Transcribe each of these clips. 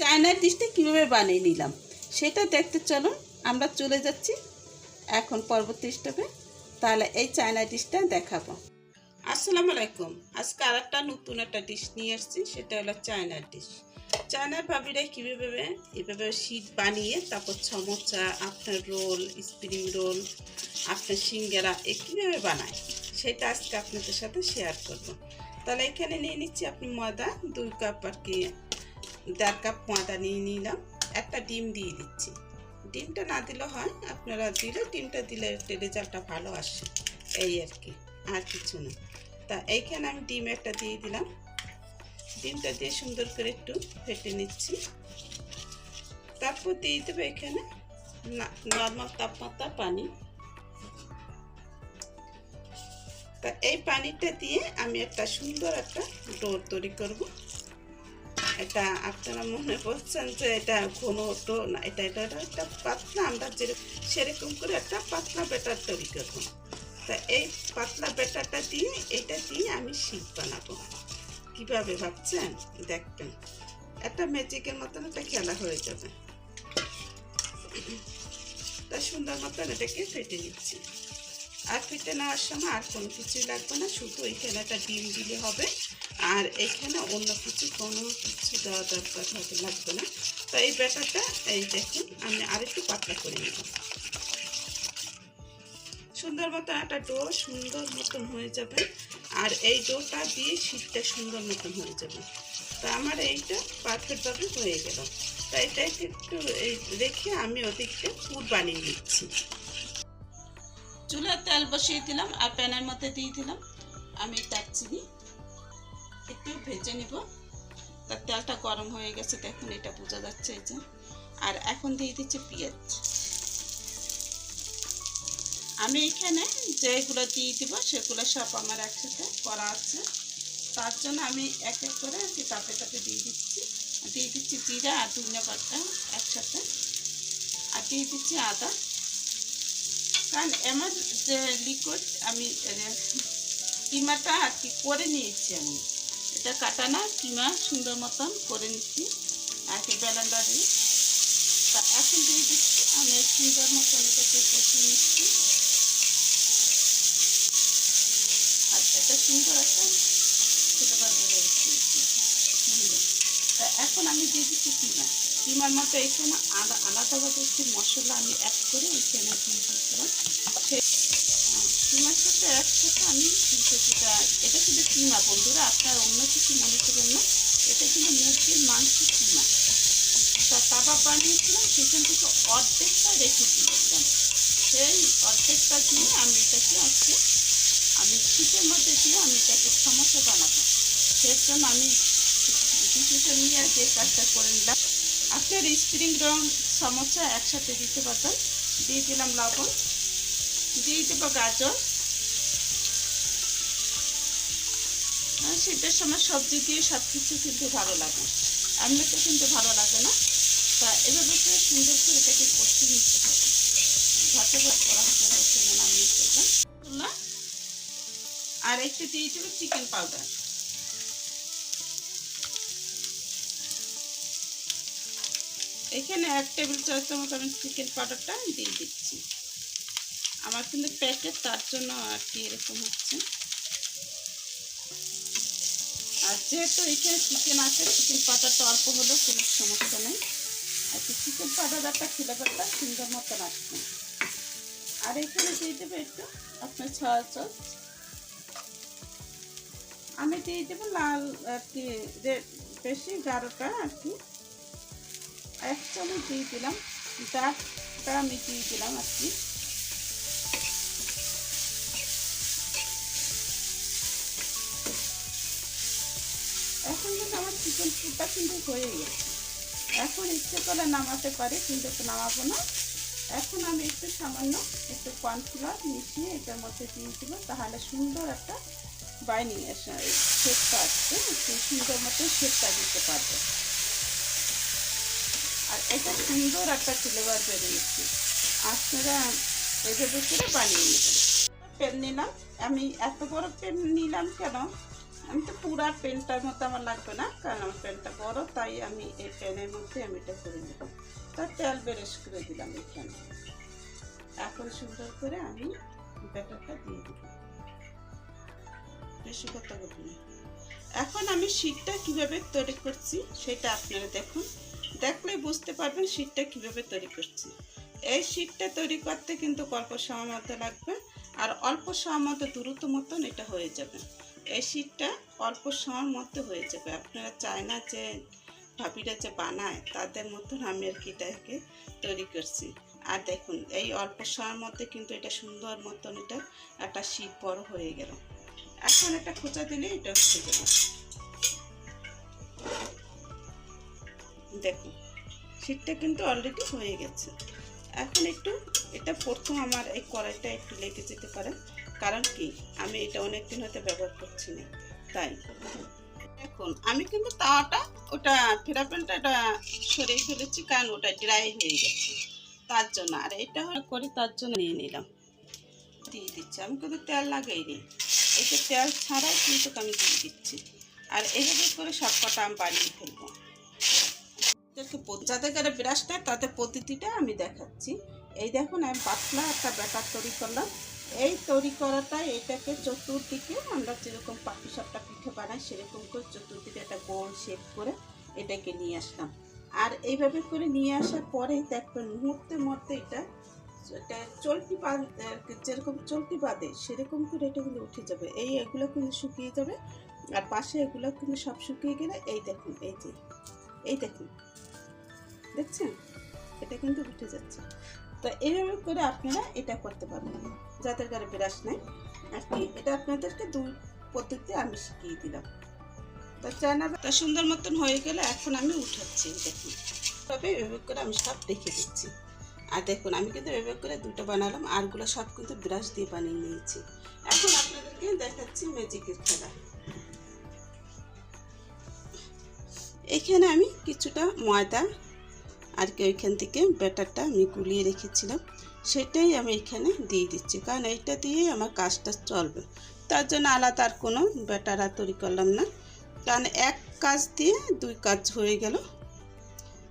চায়নার ডিশটা কীভাবে বানিয়ে নিলাম, সেটা দেখতে চলুন। আমরা চলে যাচ্ছি এখন পরবর্তী স্টেপে তাহলে এই চায়না ডিশটা দেখাবো। আসসালামু আলাইকুম। আজকে আর একটা নতুন একটা ডিশ নিয়ে এসেছি সেটা হলো চায়নার ডিশ চায়নার ভাবিরা কীভাবে এভাবে শীত বানিয়ে, তারপর সমোসা আপনার রোল স্প্রিং রোল আপনার সিঙ্গারা, এ কীভাবে বানায়, সেটা আজকে আপনাদের সাথে শেয়ার করব। তাহলে এখানে নিয়ে নিচ্ছি আপনি ময়দা, দুই কাপ আর কি দেড় কাপ ময়দা নিয়ে নিলাম, একটা ডিম দিয়ে দিচ্ছি। ডিমটা না দিলে হয়, আপনারা দিলে ডিমটা দিলে রেজাল্টটা ভালো আসে, এই আর কি, আর কিছু না। তা এইখানে আমি ডিম একটা দিয়ে দিলাম। ডিমটা দিয়ে সুন্দর করে একটু ফেটে নিচ্ছি। তারপর দিয়ে দেবো এখানে নর্মাল তাপমাত্রা পানি। তা এই পানিটা দিয়ে আমি একটা সুন্দর একটা ডোর তৈরি করব। এটা আপনারা মনে করছেন যে এটা ঘন ডো না, এটা এটা একটা পাতলা আমরা যেরকম, সেরকম করে একটা পাতলা ব্যাটার তৈরি করব। তা এই পাতলা ব্যাটারটা দিয়ে, এটা দিয়ে আমি শীত বানাবো। কীভাবে ভাবছেন? দেখবেন। একটা ম্যাজিকের মতন একটা খেলা হয়ে যাবে। তা সুন্দর মতন এটাকে ফেটে নিচ্ছি। আর ফেটে নেওয়ার সময় আর কোনো কিছুই লাগবে না, শুধু এখানে একটা ডিম দিলে হবে। আর এখানে অন্য কিছু, কোনো কিছু দেওয়া দরকার হবে লাগবে না। তো এই ব্যাটারটা, এই দেখুন, আমি আরেকটু পাতলা করে নেব। সুন্দর মতন একটা ডো সুন্দর মতন হয়ে যাবে। আর এই ডোটা দিয়ে শীতটা সুন্দর মতন হয়ে যাবে। তা আমার এইটা পারফেক্টভাবে হয়ে গেল। তা এটাকে একটু এই রেখে আমি ওদিকটা পুর বানিয়ে নিচ্ছি। চুলার তেল বসিয়ে দিলাম আর প্যানের মধ্যে দিয়ে দিলাম। আমি দারচিনি একটু ভেজে নিব। তার তেলটা গরম হয়ে গেছে দেখুন এটা বোঝা যাচ্ছে এই যে। আর এখন দিয়ে দিচ্ছি পেঁয়াজ। আমি এখানে যেগুলো দিয়ে দিব, সেগুলো সব আমার একসাথে করা আছে। তার জন্য আমি এক এক করে তাপে তাপে দিয়ে দিচ্ছি। দিয়ে দিচ্ছি জিরা আর ধনিয়া পাতা একসাথে। আর দিয়ে দিচ্ছি আদা। কারণ এমন যে লিকুইড আমি কিমাটা আর কি করে নিয়েছি আমি। এটা কাটা না কিমা সুন্দর মতন করে নিচ্ছি আর কি ব্যালেন্ডারে তা এখন দিয়ে দিচ্ছি, আমি সুন্দর মতন এটাকে কষিয়ে নিচ্ছি। আর এটা সুন্দর একটা উঠছে তা এখন আমি দিয়ে দিচ্ছি কিমা। কিমার মতো এখানে আলাদা আলাদাভাবে একটি মশলা আমি অ্যাড করে এখানে দিয়ে দিয়েছিলাম কিমার সাথে একসাথে আমি কিন্তু এটা কিন্তু কিমা বন্ধুরা, আপনার অন্য কিছু মনে করবেন না। এটা কিন্তু মুরগির মাংস কিমা তা কাবাব বানিয়েছিলাম, সেখান থেকে অর্ধেকটা রেখে দিয়েছিলাম সেই অর্ধেকটা দিয়ে আমি এটাকে আজকে, আমি শীতের মধ্যে দিয়ে আমি এটাকে সমস্যা বানাবো। সেই জন্য আমি ডিসিশন নিয়ে যে কাজটা করে নিলাম। আপনার স্প্রিং রং সমস্যা একসাথে দিতে পারবেন। দিয়ে দিলাম লবণ। দিয়ে দেবো গাজর। আর শীতের সময় সবজি দিয়ে সব কিছু কিন্তু ভালো লাগে। এমনিতে কিন্তু ভালো লাগে না। তা এভাবে করে সুন্দর করে এটাকে কষিয়ে নিতে হবে। ভাতে ভাত করা হবে নামিয়ে ফেলবেন। আর একটু দিয়ে দেবো চিকেন পাউডার এখানে এক টেবিল চামচ আমি চিকেন পাউডারটা দিয়ে দিচ্ছি। আমার কিন্তু প্যাকেট তার জন্য আর কি এরকম হচ্ছে। আর যেহেতু এখানে চিকেন আছে চিকেন পাউডারটা অল্প হলেও কোনো সমস্যা নেই। আর কি চিকেন পাউডারটা ফ্লেভারটা সুন্দর মতো আসছে। আর এখানে দিয়ে দেবে একটু আপনার ছয় সস আমি দিয়ে দেবো লাল আর কি বেশি গাঢ়টা আর কি। এক চামচ দিয়ে দিলাম। ডাকটা আমি দিয়ে দিলাম আর কি এখন কিন্তু আমার চিকেন ফুটটা কিন্তু হয়ে গেছে এখন ইচ্ছে করে নামাতে পারি, কিন্তু নামাবো না। এখন আমি একটু সামান্য একটু কর্নফ্লাওয়ার মিশিয়ে এটার মধ্যে দিয়ে দিব, তাহলে সুন্দর একটা বাইনিং শেপটা আসছে একটু সুন্দর মতো শেপটা দিতে পারবে। আর এটা সুন্দর একটা ফ্লেভার বেরিয়েছে আপনারা এভাবে করে বানিয়ে নেবেন। পেন নিলাম। আমি এত বড় পেন নিলাম কেন? আমি তো পুরা পেনটার মতো আমার লাগবে না, কারণ আমার পেনটা বড়, তাই আমি এই পেনের মধ্যে আমি এটা করে নেব। তার তেল বেরেস করে দিলাম এখানে। এখন সুন্দর করে আমি ব্যাটারটা দিয়ে দিব। বেশি কথা বলব না। এখন আমি শীতটা কীভাবে তৈরি করছি সেটা আপনারা দেখুন। দেখলে বুঝতে পারবেন শীতটা কীভাবে তৈরি করছি। এই শীতটা তৈরি করতে কিন্তু অল্প সময় মতো লাগবে, আর অল্প সময় মতো দ্রুত মতন এটা হয়ে যাবে। শীতটা অল্প সময়ের মধ্যে হয়ে যাবে। আপনারা চায় না যে ভাবিরা যে বানায়, তাদের মতন আমি আর কি এটাকে তৈরি করছি। আর দেখুন, এই অল্প সময়ের মধ্যে কিন্তু এটা সুন্দর মতন এটা একটা শীত বড় হয়ে গেল। এখন একটা খোঁচা দিলে এটা উঠে যাবে দেখুন, শীতটা কিন্তু অলরেডি হয়ে গেছে। এখন একটু, এটা প্রথম আমার এই কড়াইটা একটু লেগে যেতে পারে। কারণ কি? আমি এটা অনেক দিন হতে ব্যবহার করছি না। তাই। এখন আমি কিন্তু তাওয়াটা, ওটা ফেরাপেনটা এটা সরিয়ে ফেলেছি কারণ ওটা ড্রাই হয়ে গেছে। তার জন্য। আর এটা করি তার জন্য নিয়ে নিলাম। দিয়ে দিচ্ছি। আমি কিন্তু তেল লাগাই নি এটা তেল ছাড়াই কিন্তু আমি দিয়ে দিচ্ছি। আর এভাবে করে সব কটা আমি বানিয়ে ফেলব। যাদের কারে ব্রাশটা তাদের পদ্ধতিটা আমি দেখাচ্ছি। এই দেখুন, আমি পাতলা একটা ব্যাটার তৈরি করলাম। এই তৈরি করাটা এটাকে চতুর্দিকে আমরা যেরকম পাখি সাপটা পিঠে বানাই, সেরকম করে চতুর্দিকে একটা গোল শেপ করে এটাকে নিয়ে আসলাম। আর এইভাবে করে নিয়ে আসার পরেই দেখবেন মুহূর্তে মধ্যে এটা এটা চলতি বাঁধ যেরকম চলতি বাঁধে সেরকম করে এটা কিন্তু উঠে যাবে। এই এগুলো কিন্তু শুকিয়ে যাবে আর পাশে এগুলো কিন্তু সব শুকিয়ে গেলে এই দেখুন, এই যে, এই দেখুন, দেখছেন? এটা কিন্তু উঠে যাচ্ছে। তো এইভাবে করে আপনারা এটা করতে পারবেন। যাদের ঘরে বিরাস নেই আর কি এটা আপনাদেরকে দুই পদ্ধতি আমি শিখিয়ে দিলাম। তো চায়নাটা সুন্দর মতন হয়ে গেলে এখন আমি উঠাচ্ছি, দেখুন। তবে এভাবে করে আমি সব রেখে দিচ্ছি। আর দেখুন, আমি কিন্তু এভাবে করে দুটো বানালাম, আরগুলো সব কিন্তু ব্রাশ দিয়ে বানিয়ে নিয়েছি। এখন আপনাদেরকে দেখাচ্ছি ম্যাজিকের খেলা। এখানে আমি কিছুটা ময়দা আর কি ওইখান থেকে ব্যাটারটা আমি গুলিয়ে রেখেছিলাম। সেটাই আমি এখানে দিয়ে দিচ্ছি। কারণ এইটা দিয়েই আমার কাজটা চলবে। তার জন্য আলাদা আর কোনো ব্যাটারা তৈরি করলাম না। কারণ এক কাজ দিয়ে দুই কাজ হয়ে গেল।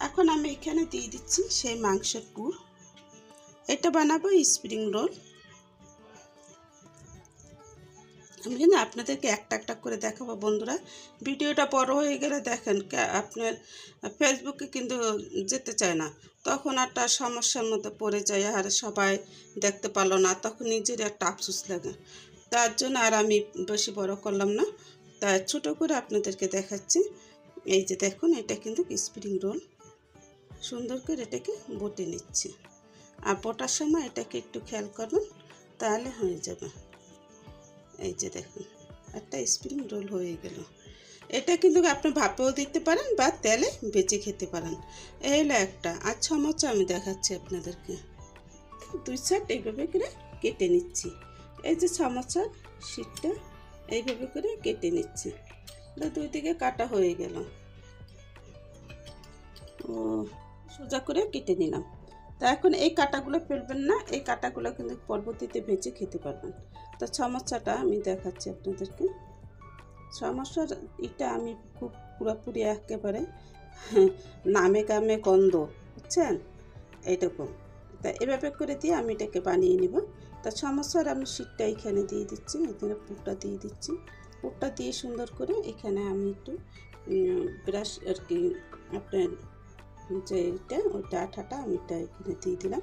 এখন আমি এখানে দিয়ে দিচ্ছি সেই মাংসের পুর। এটা বানাবো স্প্রিং রোল আমি কিন্তু আপনাদেরকে একটা একটা করে দেখাবো, বন্ধুরা। ভিডিওটা বড় হয়ে গেলে দেখেন আপনার ফেসবুকে কিন্তু যেতে চায় না। তখন একটা সমস্যার মধ্যে পড়ে যায় আর সবাই দেখতে পারল না, তখন নিজের একটা আফসোস লাগে। তার জন্য আর আমি বেশি বড় করলাম না। তা ছোটো করে আপনাদেরকে দেখাচ্ছি। এই যে দেখুন, এটা কিন্তু স্প্রিং রোল সুন্দর করে এটাকে বটে নিচ্ছি। আর বটার সময় এটাকে একটু খেয়াল করবেন, তাহলে হয়ে যাবে। এই যে দেখুন, একটা স্প্রিং রোল হয়ে গেল। এটা কিন্তু আপনি ভাপেও দিতে পারেন বা তেলে বেঁচে খেতে পারেন। এই হলো একটা, আর চামচ আমি দেখাচ্ছি আপনাদেরকে। দুই সাইড এইভাবে করে কেটে নিচ্ছি। এই যে চামচার শীতটা এইভাবে করে কেটে নিচ্ছি। দুই দিকে কাটা হয়ে গেল। ও, সোজা করে কেটে নিলাম। তা এখন এই কাটাগুলো ফেলবেন না, এই কাটাগুলো কিন্তু পরবর্তীতে ভেজে খেতে পারবেন। তো সমস্যাটা আমি দেখাচ্ছি আপনাদেরকে। সমস্যার এটা আমি খুব পুরোপুরি একেবারে নামে গামে গন্ধ, বুঝছেন? এইরকম। তা এভাবে করে দিয়ে আমি এটাকে বানিয়ে নিব। তা সমস্যার আমি শীতটা এখানে দিয়ে দিচ্ছি, এখানে পুরটা দিয়ে দিচ্ছি। পুরটা দিয়ে সুন্দর করে এখানে আমি একটু ব্রাশ আর কি, আপনার যে এটা, ওইটা আঠাটা আমি এটা এখানে দিয়ে দিলাম।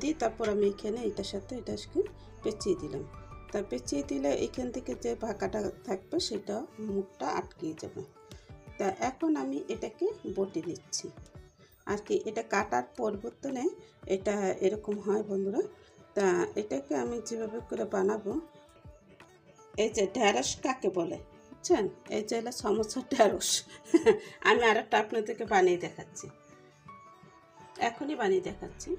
দিয়ে তারপর আমি এখানে এটার সাথে এটাকে পেঁচিয়ে দিলাম। তা পেঁচিয়ে দিলে এখান থেকে যে ভাকাটা থাকবে সেটা মুখটা আটকিয়ে যাবে। তা এখন আমি এটাকে বটে নিচ্ছি। আর কি, এটা কাটার পরিবর্তনে এটা এরকম হয় বন্ধুরা। তা এটাকে আমি যেভাবে করে বানাবো, এই যে ঢ্যাঁড়স কাকে বলে, বুঝছেন? এই যে হলো সমস্যা ঢ্যাঁড়স আমি আর একটা আপনাদেরকে বানিয়ে দেখাচ্ছি। এখনই বানিয়ে দেখাচ্ছি।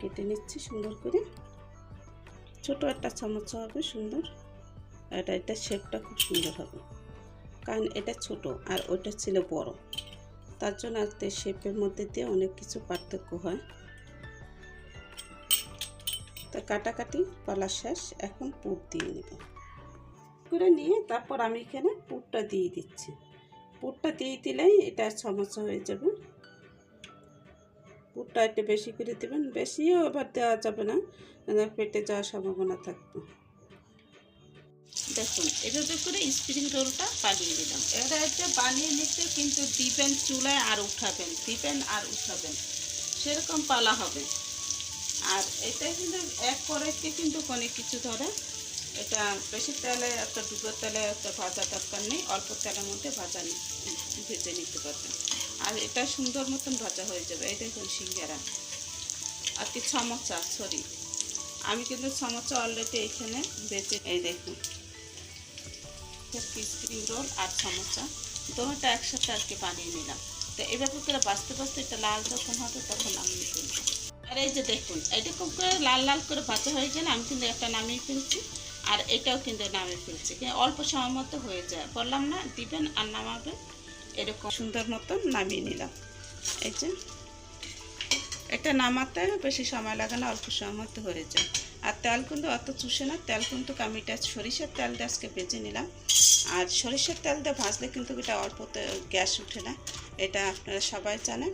কেটে নিচ্ছি সুন্দর করে। ছোট একটা চামচ হবে, সুন্দর। এটা এটা শেপটা খুব সুন্দর হবে। কারণ এটা ছোট আর ওইটা ছিল বড়। তার জন্য আজকে শেপের মধ্যে দিয়ে অনেক কিছু পার্থক্য হয়। তা কাটাকাটি, পালা শেষ, এখন পুর দিয়ে নেব। করে নিয়ে তারপর আমি এখানে পুরটা দিয়ে দিচ্ছি। পুরটা দিয়ে দিলেই এটা সমস্যা হয়ে যাবে। পুরটা একটু বেশি করে দেবেন। বেশিও এবার দেওয়া যাবে না পেটে যাওয়ার সম্ভাবনা থাকবে। দেখুন এভাবে করে স্প্রিং রোলটা বানিয়ে দিলাম। এবার এটা বানিয়ে নিতে কিন্তু দিবেন চুলায় আর উঠাবেন, দিবেন আর উঠাবেন। সেরকম পালা হবে। আর এটা কিন্তু এক কড়াইতে কিন্তু অনেক কিছু ধরে। এটা বেশি তেলে, একটা ডুবো তেলে একটা ভাজা দরকার নেই, অল্প তেলের মধ্যে ভাজা ভেজে নিতে পারবেন। আর এটা সুন্দর মতন ভাজা হয়ে যাবে। এই দেখুন সিঙ্গারা। আর কি সমোসা সরি আমি কিন্তু সমোসা অলরেডি এখানে বেঁচে এই দেখুন। স্প্রিং রোল আর সমোসা দুটোটা একসাথে আর কি বানিয়ে নিলাম। তো এভাবে করে বাঁচতে বাঁচতে এটা লাল যখন হবে তখন আমি ফেলব। আর এই যে দেখুন খুব করে লাল লাল করে ভাজা হয়ে গেলে আমি কিন্তু একটা নামিয়ে ফেলছি। আর এটাও কিন্তু নামিয়ে ফেলছি। অল্প সময় মতো হয়ে যায়। বললাম না, দিবেন আর নামাবেন। এরকম সুন্দর মতন নামিয়ে নিলাম। এই যে, এটা নামাতে বেশি সময় লাগে না, অল্প সময় মতো হয়ে যায়। আর তেল কিন্তু অত চুষে না, তেল কিন্তু আমি এটা সরিষার তেল দিয়ে আজকে ভেজে নিলাম। আর সরিষার তেল দিয়ে ভাজলে কিন্তু এটা অল্পতে গ্যাস উঠে না, এটা আপনারা সবাই জানেন।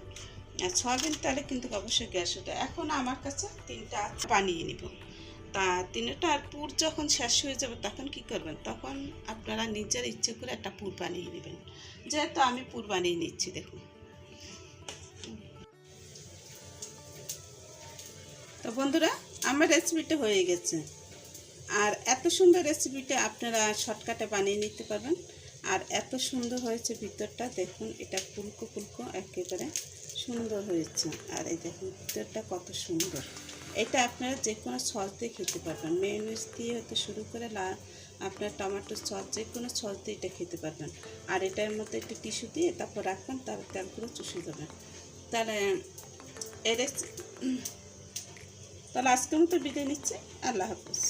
সয়াবিন তেলে কিন্তু অবশ্যই গ্যাস উঠে এখন আমার কাছে তিনটা বানিয়ে নিব। তা তিনটা আর পুর যখন শেষ হয়ে যাবে তখন কি করবেন? তখন আপনারা নিজের ইচ্ছে করে একটা পুর বানিয়ে নেবেন। যেহেতু আমি পুর বানিয়ে নিচ্ছি, দেখুন। তো বন্ধুরা, আমার রেসিপিটা হয়ে গেছে। আর এত সুন্দর রেসিপিটা আপনারা শর্টকাটে বানিয়ে নিতে পারবেন। আর এত সুন্দর হয়েছে ভিতরটা, দেখুন, এটা ফুলকো ফুলকো একেবারে সুন্দর হয়েছে। আর এই দেখুন, ভিতরটা কত সুন্দর। এটা আপনারা যে কোনো সস দিয়ে খেতে পারবেন। মেয়নিজ দিয়ে হতে শুরু করে লা, আপনার টমেটো সস, যে কোনো সস দিয়ে এটা খেতে পারবেন। আর এটার মধ্যে একটু টিস্যু দিয়ে তারপর রাখবেন তার তেলগুলো চুষে দেবেন তাহলে, এর তাহলে আজকে মতো বিদায় নিচ্ছে। আল্লাহ হাফিজ।